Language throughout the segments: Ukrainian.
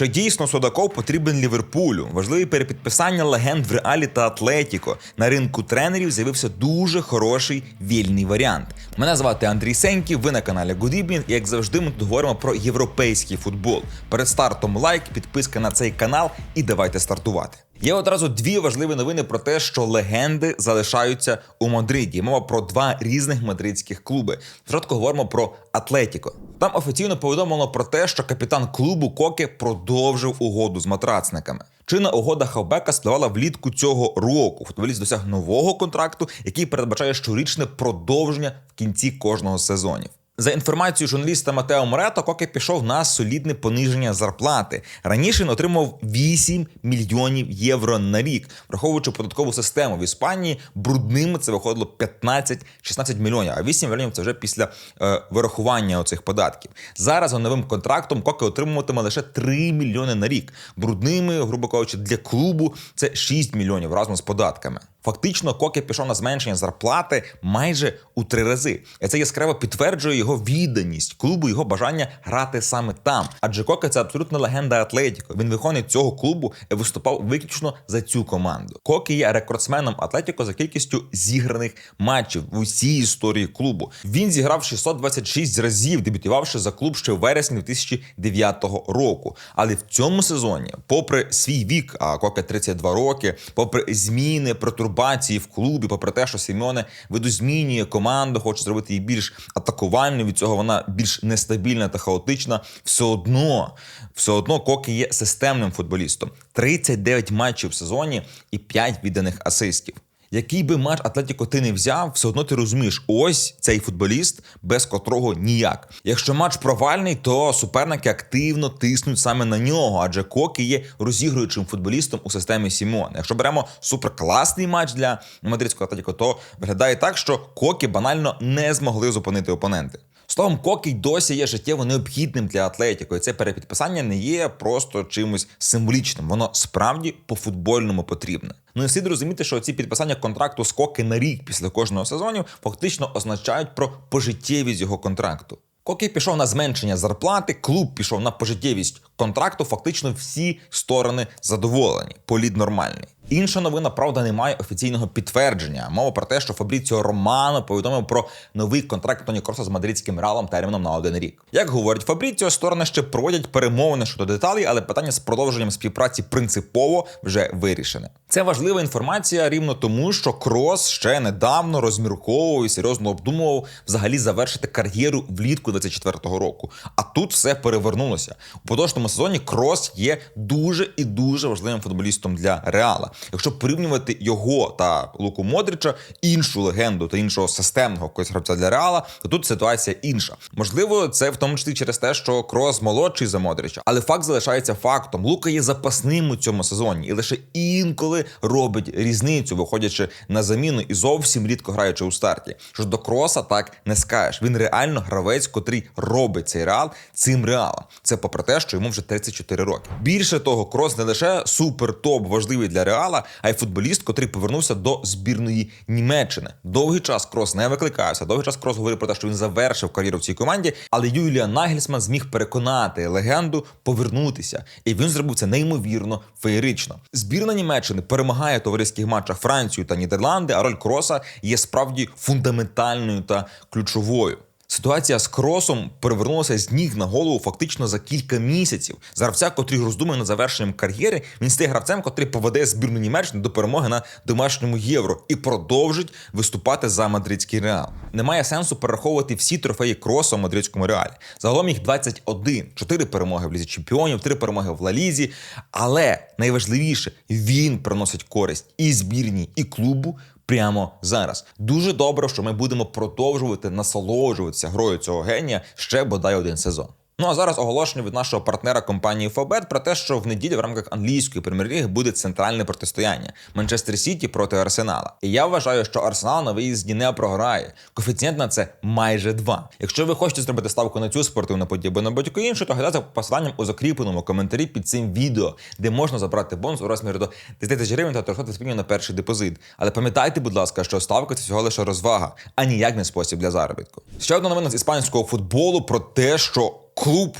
Чи дійсно Судаков потрібен Ліверпулю? Важливі перепідписання легенд в Реалі та Атлетіко. На ринку тренерів з'явився дуже хороший вільний варіант. Мене звати Андрій Сеньків, ви на каналі Good Evening, і як завжди, ми тут говоримо про європейський футбол. Перед стартом лайк, підписка на цей канал і давайте стартувати. Є одразу дві важливі новини про те, що легенди залишаються у Мадриді. Мова про два різних мадридських клуби. Спочатку говоримо про Атлетіко. Там офіційно повідомлено про те, що капітан клубу Коке продовжив угоду з матрацниками. Чинна угода хавбека спливала влітку цього року. Футболіст досяг нового контракту, який передбачає щорічне продовження в кінці кожного сезонів. За інформацією журналіста Матео Морето, Коке пішов на солідне пониження зарплати. Раніше він отримав 8 мільйонів євро на рік, враховуючи податкову систему в Іспанії, брудними це виходило 15-16 мільйонів. А 8 мільйонів це вже після е, вирахування оцих податків. Зараз за новим контрактом Коке отримуватиме лише 3 мільйони на рік. Брудними, грубо кажучи, для клубу це 6 мільйонів разом з податками. Фактично, Коке пішов на зменшення зарплати майже у три рази. І це яскраво підтверджує його відданість клубу, його бажання грати саме там. Адже Коке це абсолютна легенда Атлетіко. Він виходить цього клубу і виступав виключно за цю команду. Коке є рекордсменом Атлетіко за кількістю зіграних матчів в усій історії клубу. Він зіграв 626 разів, дебютувавши за клуб ще в вересні 2009 року. Але в цьому сезоні, попри свій вік, а Коке 32 роки, попри зміни протурбації в клубі, попри те, що Сімеоне видозмінює команду, хоче зробити її більш атакувальною. Від цього вона більш нестабільна та хаотична. Все одно, все одно Кокі є системним футболістом. 39 матчів в сезоні і 5 відданих асистів. Який би матч Атлетіко ти не взяв, все одно ти розумієш, ось цей футболіст, без котрого ніяк. Якщо матч провальний, то суперники активно тиснуть саме на нього, адже Кокі є розігруючим футболістом у системі Сімона. Якщо беремо суперкласний матч для мадридського Атлетіко, то виглядає так, що Кокі банально не змогли зупинити опоненти. Словом, кокій досі є життєво необхідним для Атлетіко, і це перепідписання не є просто чимось символічним. Воно справді по футбольному потрібне. Ну і слід розуміти, що ці підписання контракту скоки на рік після кожного сезону фактично означають про пожиттєвість його контракту. Кокі пішов на зменшення зарплати, клуб пішов на пожиттєвість контракту. Фактично всі сторони задоволені. Політ нормальний. Інша новина, правда, не має офіційного підтвердження. Мова про те, що Фабріціо Романо повідомив про новий контракт Тоні Кроса з мадридським реалом терміном на один рік. Як говорить Фабріціо, сторони ще проводять перемовини щодо деталей, але питання з продовженням співпраці принципово вже вирішене. Це важлива інформація рівно тому, що Крос ще недавно розмірковував і серйозно обдумував взагалі завершити кар'єру влітку 24-го року. А тут все перевернулося. У поточному сезоні Крос є дуже і дуже важливим футболістом для реала. Якщо порівнювати його та Луку Модрича, іншу легенду та іншого системного когось гравця для реала, то тут ситуація інша. Можливо, це в тому числі через те, що Крос молодший за Модрича, але факт залишається фактом. Лука є запасним у цьому сезоні і лише інколи робить різницю, виходячи на заміну і зовсім рідко граючи у старті. Що до Кроса так не скажеш. Він реально гравець, котрий робить цей реал цим реалом. Це попри те, що йому вже 34 роки. Більше того, Крос не лише супер топ важливий для реала, а й футболіст, котрий повернувся до збірної Німеччини. Довгий час Крос не викликався. Довгий час Крос говорив про те, що він завершив кар'єру в цій команді, але Юліан Нагельсман зміг переконати легенду повернутися, і він зробив це неймовірно феєрично. Збірна Німеччини перемагає товариських матчах Францію та Нідерланди. А роль Кроса є справді фундаментальною та ключовою. Ситуація з кросом перевернулася з ніг на голову фактично за кілька місяців. За гравця, котрий роздумує над завершенням кар'єри, він стає гравцем, котрий поведе збірну Німеччини до перемоги на домашньому євро і продовжить виступати за мадридський реал. Немає сенсу перераховувати всі трофеї кросу в мадридському реалі. Загалом їх 21. 4 перемоги в лізі чемпіонів, 3 перемоги в Лалізі. Але найважливіше, він приносить користь і збірній, і клубу прямо зараз. Дуже добре, що ми будемо продовжувати насолоджуватися грою цього генія ще бодай один сезон. Ну а зараз оголошення від нашого партнера компанії Фобет про те, що в неділю в рамках англійської прем'єр-ліги буде центральне протистояння Манчестер Сіті проти Арсенала. І я вважаю, що Арсенал на виїзді не програє. Коефіцієнт на це майже два. Якщо ви хочете зробити ставку на цю спортивну подію або на будь-яку іншу, то глядайте посиланням у закріпленому коментарі під цим відео, де можна забрати бонус у розмірі до 10 тисяч гривень та 300 спільно на перший депозит. Але пам'ятайте, будь ласка, що ставка це всього лише розвага, а ніяк не спосіб для заробітку. Ще одна новина з іспанського футболу про те, що клуб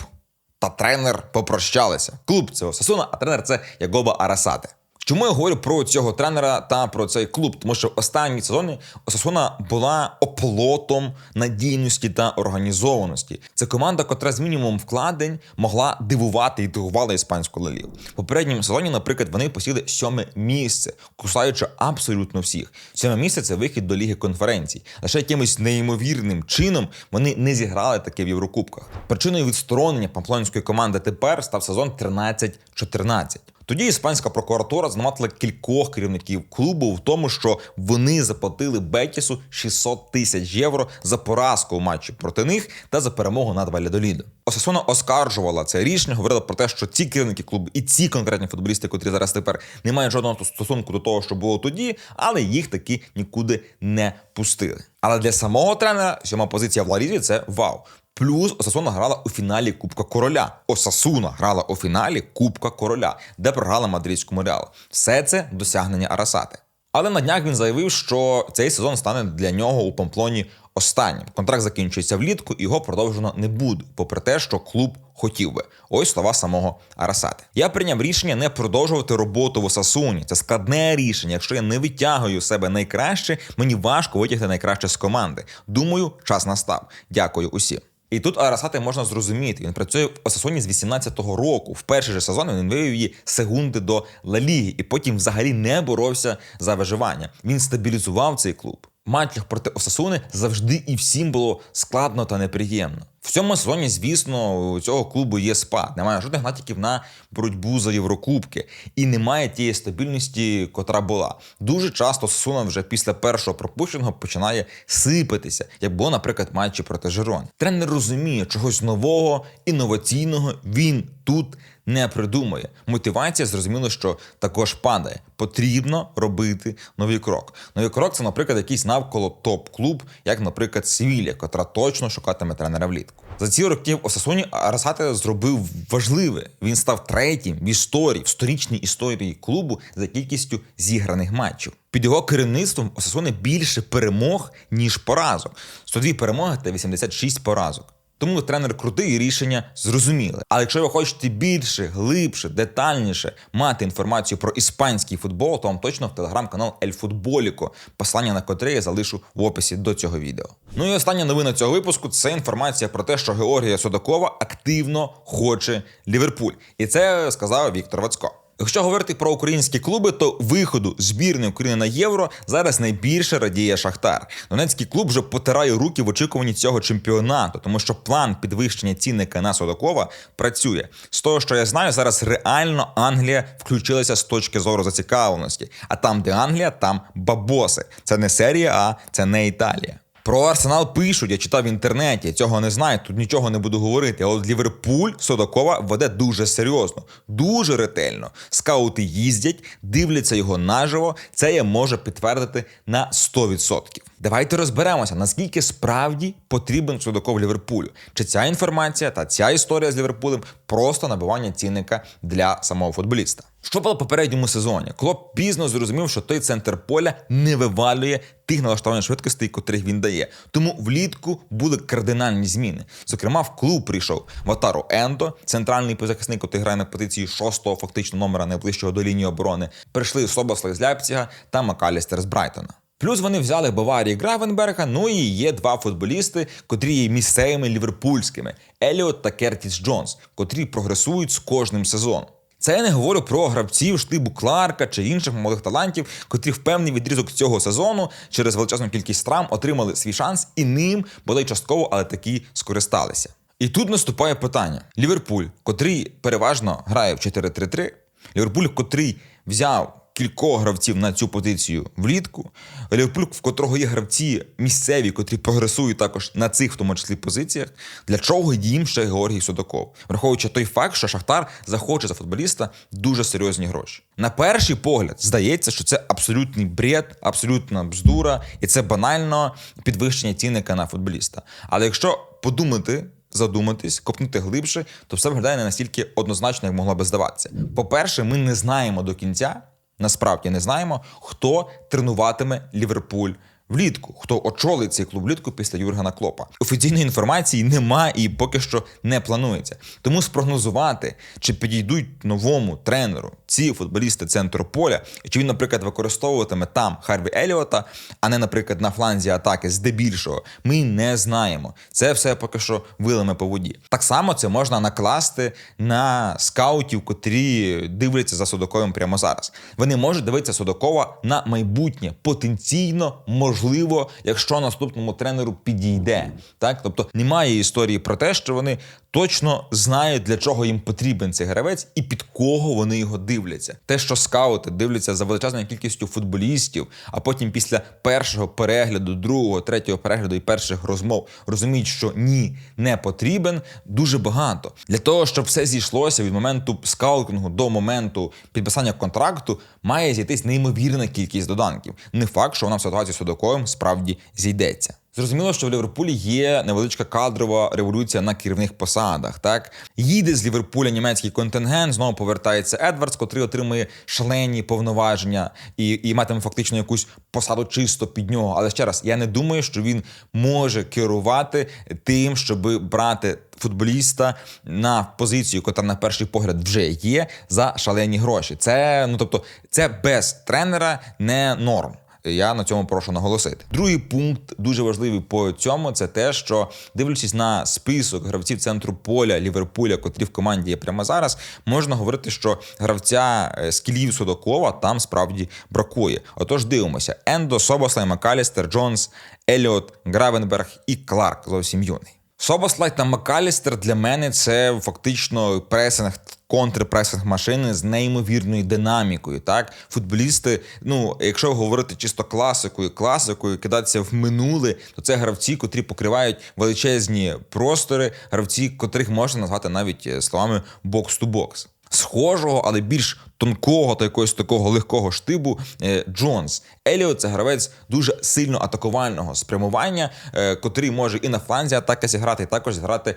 та тренер попрощалися. Клуб це Осасуна, а тренер це Ягоба Арасате. Чому я говорю про цього тренера та про цей клуб? Тому що в останні сезони Осасуна була оплотом надійності та організованості. Це команда, котра з мінімум вкладень могла дивувати і дивувала іспанську лелігу. В попередньому сезоні, наприклад, вони посіли сьоме місце, кусаючи абсолютно всіх. Сьоме місце це вихід до ліги конференцій. Лише якимось неймовірним чином вони не зіграли таке в Єврокубках. Причиною відсторонення памплонської команди тепер став сезон 13-14. Тоді іспанська прокуратура звинуватила кількох керівників клубу в тому, що вони заплатили Бетісу 600 тисяч євро за поразку у матчі проти них та за перемогу над Валядолідом. Осасуна оскаржувала це рішення, говорила про те, що ці керівники клубу і ці конкретні футболісти, котрі зараз тепер не мають жодного стосунку до того, що було тоді, але їх таки нікуди не пустили. Але для самого тренера сьома позиція в Ларізі це вау. Плюс Осасуна грала у фіналі Кубка Короля. Осасуна грала у фіналі Кубка Короля, де програла мадридському реалу. Все це досягнення Арасати. Але на днях він заявив, що цей сезон стане для нього у Памплоні останнім. Контракт закінчується влітку, і його продовжено не буде, попри те, що клуб хотів би. Ось слова самого Арасати. Я прийняв рішення не продовжувати роботу в Осасуні. Це складне рішення. Якщо я не витягую себе найкраще, мені важко витягти найкраще з команди. Думаю, час настав. Дякую усім. І тут Арасати можна зрозуміти. Він працює в Осасоні з 18-го року. В перший же сезон він вивів її секунди до Ла Ліги і потім взагалі не боровся за виживання. Він стабілізував цей клуб. Матчах проти Осасуни завжди і всім було складно та неприємно. В цьому сезоні, звісно, у цього клубу є спад. Немає жодних натяків на боротьбу за Єврокубки, і немає тієї стабільності, котра була. Дуже часто Сосуна вже після першого пропущеного починає сипатися, як було, наприклад, матчі проти Жирон. Тренер розуміє чогось нового, інноваційного. Він тут не придумує. Мотивація зрозуміло, що також падає. Потрібно робити новий крок. Новий крок це, наприклад, якийсь навколо топ-клуб, як, наприклад, Севілля, котра точно шукатиме тренера влітку. За ці роки в Осасуні Арасате зробив важливе. Він став третім в історії, в сторічній історії клубу за кількістю зіграних матчів. Під його керівництвом Осасуни більше перемог, ніж поразок. 102 перемоги та 86 поразок. Тому тренер крутий і рішення зрозуміли. Але якщо ви хочете більше, глибше, детальніше мати інформацію про іспанський футбол, то вам точно в телеграм-канал Ель Футболіко, послання на котре я залишу в описі до цього відео. Ну і остання новина цього випуску це інформація про те, що Георгія Судакова активно хоче Ліверпуль. І це сказав Віктор Вацько. Якщо говорити про українські клуби, то виходу збірної України на євро зараз найбільше радіє Шахтар. Донецький клуб вже потирає руки в очікуванні цього чемпіонату, тому що план підвищення цінника на Судакова працює. З того, що я знаю, зараз реально Англія включилася з точки зору зацікавленості. А там, де Англія, там бабоси. Це не серія, а це не Італія. Про Арсенал пишуть, я читав в інтернеті, я цього не знаю, тут нічого не буду говорити. От Ліверпуль Судакова веде дуже серйозно, дуже ретельно. Скаути їздять, дивляться його наживо. Це я можу підтвердити на 100%. Давайте розберемося, наскільки справді потрібен Судаков Ліверпулю. Чи ця інформація та ця історія з Ліверпулем просто набивання цінника для самого футболіста. Що було в попередньому сезоні? Клоп пізно зрозумів, що той центр поля не вивалює тих налаштувань швидкостей, котрих він дає. Тому влітку були кардинальні зміни. Зокрема, в клуб прийшов Ватару Ендо, центральний позахисник, який грає на позиції шостого фактично номера найближчого до лінії оборони. Прийшли Собослай з Ляпціга та Макалістер з Брайтона. Плюс вони взяли Баварії Гравенберга. Ну і є два футболісти, котрі є місцевими ліверпульськими Еліот та Кертіс Джонс, котрі прогресують з кожним сезоном. Це я не говорю про гравців штибу Кларка чи інших молодих талантів, котрі в певний відрізок цього сезону через величезну кількість травм отримали свій шанс і ним були частково, але такі скористалися. І тут наступає питання: Ліверпуль, котрий переважно грає в 4-3-3, Ліверпуль, котрий взяв кількох гравців на цю позицію влітку. Ліверпуль, в котрого є гравці місцеві, котрі прогресують також на цих, в тому числі, позиціях. Для чого їм ще Георгій Судаков? Враховуючи той факт, що Шахтар захоче за футболіста дуже серйозні гроші. На перший погляд здається, що це абсолютний бред, абсолютна бздура, і це банально підвищення цінника на футболіста. Але якщо подумати. Задуматись, копнути глибше, то все виглядає не настільки однозначно, як могло би здаватися. По-перше, ми не знаємо до кінця, насправді не знаємо, хто тренуватиме Ліверпуль влітку, хто очолить цей клуб влітку після Юргена Клопа. Офіційної інформації немає і поки що не планується. Тому спрогнозувати, чи підійдуть новому тренеру ці футболісти центру поля, чи він, наприклад, використовуватиме там Харві Еліота, а не, наприклад, на фланзі атаки здебільшого, ми не знаємо. Це все поки що вилами по воді. Так само це можна накласти на скаутів, котрі дивляться за Судаковим прямо зараз. Вони можуть дивитися Судакова на майбутнє потенційно, можливо, якщо наступному тренеру підійде. Так, тобто немає історії про те, що вони точно знають, для чого їм потрібен цей гравець і під кого вони його дивляться. Те, що скаути дивляться за величезною кількістю футболістів, а потім після першого перегляду, другого, третього перегляду і перших розмов розуміють, що ні, не потрібен, дуже багато. Для того, щоб все зійшлося від моменту скаутингу до моменту підписання контракту, має зійтись неймовірна кількість доданків. Не факт, що вона в ситуації з Судаковим справді зійдеться. Зрозуміло, що в Ліверпулі є невеличка кадрова революція на керівних посадах. Так їде з Ліверпуля німецький контингент, знову повертається Едвардс, котрий отримує шалені повноваження і і матиме фактично якусь посаду чисто під нього. Але ще раз, я не думаю, що він може керувати тим, щоб брати. Футболіста на позицію, яка на перший погляд вже є, за шалені гроші. Це ну тобто, це без тренера не норм. Я на цьому прошу наголосити. Другий пункт дуже важливий по цьому. Це те, що дивлячись на список гравців центру поля Ліверпуля, котрі в команді є прямо зараз, можна говорити, що гравця скілів Судакова там справді бракує. Отож, дивимося: Ендо, Собослай, Макалістер, Джонс, Еліот, Гравенберг і Кларк зовсім юний. Собослай та Макалістер для мене це фактично пресинг контрпресинг машини з неймовірною динамікою. Так, футболісти, ну якщо говорити чисто класикою, класикою, кидатися в минуле, то це гравці, котрі покривають величезні простори, гравці, котрих можна назвати навіть е, словами бокс-ту-бокс. Схожого, але більш тонкого та якогось такого легкого штибу е, Джонс. Еліот це гравець дуже сильно атакувального спрямування, е, котрий може і на фланзі атаки зіграти, і також зіграти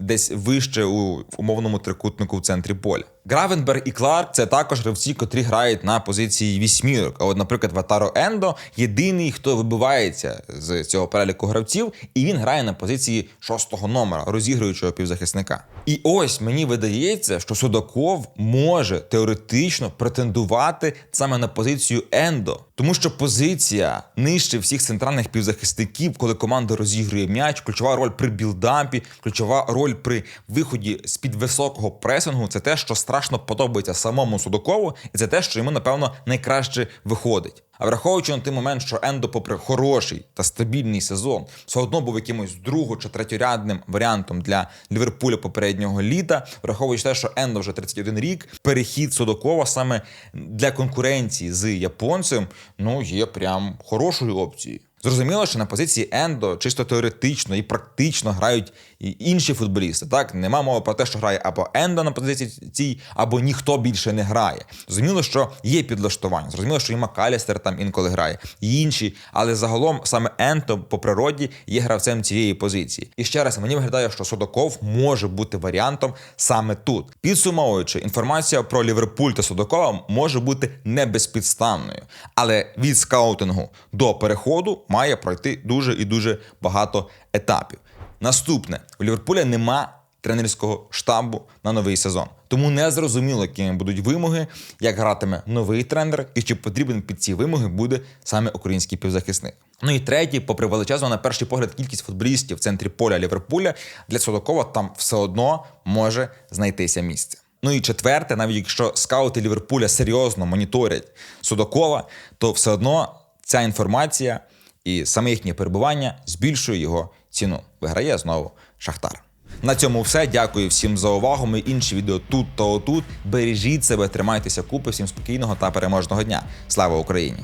десь вище у умовному трикутнику в центрі поля. Гравенберг і Кларк це також гравці, котрі грають на позиції вісьмірок. А от, наприклад, Ватаро Ендо єдиний, хто вибивається з цього переліку гравців, і він грає на позиції шостого номера, розігруючого півзахисника. І ось мені видається, що Судаков може теоретично претендувати саме на позицію Ендо, тому що позиція нижче всіх центральних півзахисників, коли команда розігрує м'яч, ключова роль при білдампі, ключова роль при виході з під високого пресингу це те, що страшно подобається самому Судакову, і це те, що йому напевно найкраще виходить. А враховуючи на той момент, що Ендо, попри хороший та стабільний сезон, все одно був якимось друго- чи третьорядним варіантом для Ліверпуля попереднього літа, враховуючи те, що Ендо вже 31 рік, перехід Судакова саме для конкуренції з японцем, ну є прям хорошою опцією. Зрозуміло, що на позиції Ендо чисто теоретично і практично грають інші футболісти. Так нема мови про те, що грає або Ендо на позиції цій, або ніхто більше не грає. Зрозуміло, що є підлаштування. Зрозуміло, що і Макалістер там інколи грає, і інші, але загалом саме Ендо по природі є гравцем цієї позиції. І ще раз мені виглядає, що Судаков може бути варіантом саме тут. Підсумовуючи, інформація про Ліверпуль та Судакова може бути не безпідставною, але від скаутингу до переходу має пройти дуже і дуже багато етапів. Наступне у Ліверпуля нема тренерського штабу на новий сезон. Тому не зрозуміло, якими будуть вимоги, як гратиме новий тренер, і чи потрібен під ці вимоги буде саме український півзахисник. Ну і третій, попри величезну, на перший погляд, кількість футболістів в центрі поля Ліверпуля для Судакова там все одно може знайтися місце. Ну і четверте, навіть якщо скаути Ліверпуля серйозно моніторять Судакова, то все одно ця інформація і саме їхнє перебування збільшує його ціну. Виграє знову Шахтар. На цьому все. Дякую всім за увагу. Ми інші відео тут та отут. Бережіть себе, тримайтеся купи. Всім спокійного та переможного дня. Слава Україні!